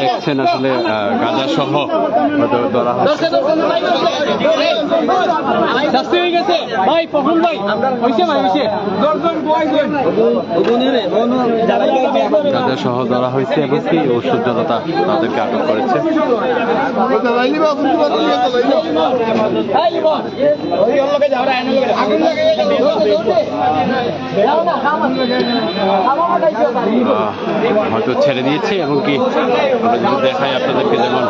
দেখছেন আসলে গাঁজা সহ ধরা হচ্ছে শাস্তি হয়ে গেছে। ভাই প্রফুল ভাই হয়েছে ভাই হয়েছে গাঁজা সহ ধরা হয়েছে এবং কি ওষুধ জনতা তাদেরকে আটক করেছে। হয়তো ছেড়ে দিয়েছে এবং কি দেখাই আপনাদেরকে যেমন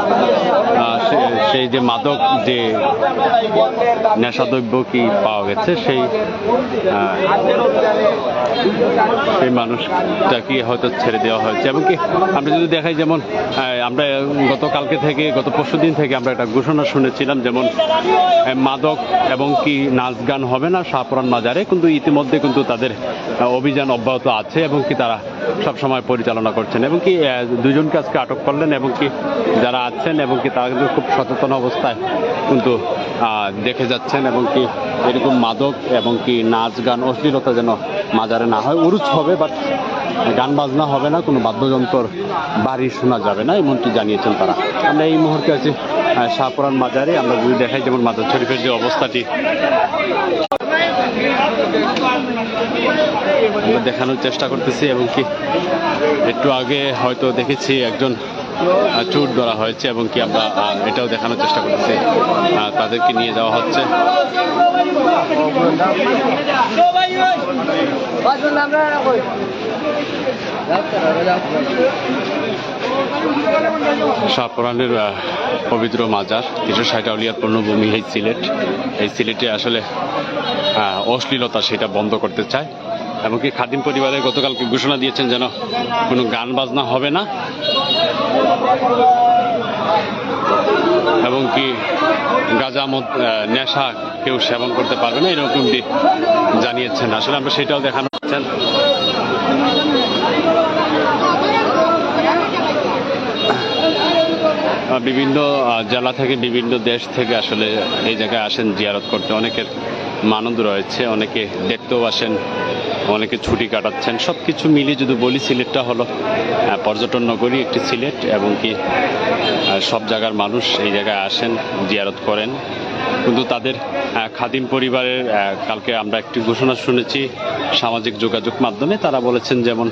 সেই যে মাদক যে নেশাদ্রব্য কি পাওয়া গেছে? সেই সেই মানুষটাকে হয়তো ছেড়ে দেওয়া হয়েছে। এবং কি আমরা যদি দেখাই যেমন আমরা গতকালকে থেকে, গত পরশু দিন থেকে আমরা একটা ঘোষণা শুনেছিলাম যেমন মাদক এবং কি নাচ গান হবে না শাহপুরান মাজারে, কিন্তু ইতিমধ্যে কিন্তু তাদের অভিযান অব্যাহত আছে এবং কি তারা সব সময় পরিচালনা করছেন এবং কি দুজনকে আজকে আটক করলেন এবং কি যারা আছেন এবং কি তারা কিন্তু খুব সচেতন অবস্থায় কিন্তু দেখে যাচ্ছেন এবং কি এরকম মাদক এবং কি নাচ গান অশ্লীলতা যেন মাজারে না হয় উরুচ হবে বাট গান বাজনা হবে না, কোনো বাদ্যযন্ত্র বাড়ি শোনা যাবে না, এমনটি জানিয়েছেন তারা। আমরা এই মুহূর্তে আছি শাহপুরান মাজারে, আমরা যদি দেখাই যেমন মাজার শরীফের যে অবস্থাটি। আমরা দেখানোর চেষ্টা করতেছি এবং কি একটু আগে হয়তো দেখেছি একজন চোর ধরা হয়েছে এবং কি আমরা এটাও দেখানোর চেষ্টা করতেছি। আহ, তাদেরকে নিয়ে যাওয়া হচ্ছে। শাহপুরানের পবিত্র মাজার তিনশো ষাট আউলিয়ার পূর্ণভূমি এই সিলেট। এই সিলেটে আসলে অশ্লীলতা সেটা বন্ধ করতে চায়। এমনকি খাদিম পরিবারের গতকালকে ঘোষণা দিয়েছেন যেন কোনো গান বাজনা হবে না। এবং কি গাঁজা মদ নেশা কেউ সেবন করতে পারবে না, এরকমটি জানিয়েছেন। আসলে আমরা সেটাও দেখানো হচ্ছেন বিভিন্ন জেলা থেকে বিভিন্ন দেশ থেকে আসলে এই জায়গায় আসেন, জিয়ারত করতে। অনেকের মানন্দ রয়েছে, অনেকে দেখতেও আসেন, অনেকে ছুটি কাটাচ্ছেন। সব কিছু মিলিয়ে যদি বলি, সিলেটটা হলো পর্যটন নগরী, একটি সিলেট, এবং কি সব জায়গার মানুষ এই জায়গায় আসেন, জিয়ারত করেন। কিন্তু তাদের খাদিম পরিবারের কালকে আমরা একটি ঘোষণা শুনেছি সামাজিক যোগাযোগ মাধ্যমে। তারা বলেছেন যেমন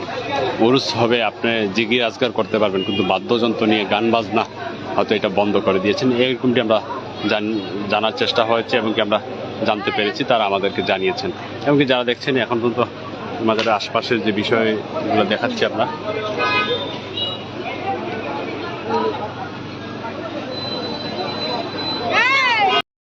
উরুস হবে, আপনি জিগি রাজগার করতে পারবেন, কিন্তু বাদ্যযন্ত্র নিয়ে গান বাজনা হয়তো এটা বন্ধ করে দিয়েছেন। এরকমটি আমরা জান- জানার চেষ্টা হয়েছে, এবং কি আমরা জানতে পেরেছি, তারা আমাদেরকে জানিয়েছেন। এমনকি যারা দেখছেন এখন পর্যন্ত আমাদের আশপাশের যে বিষয়গুলো দেখাচ্ছি আমরা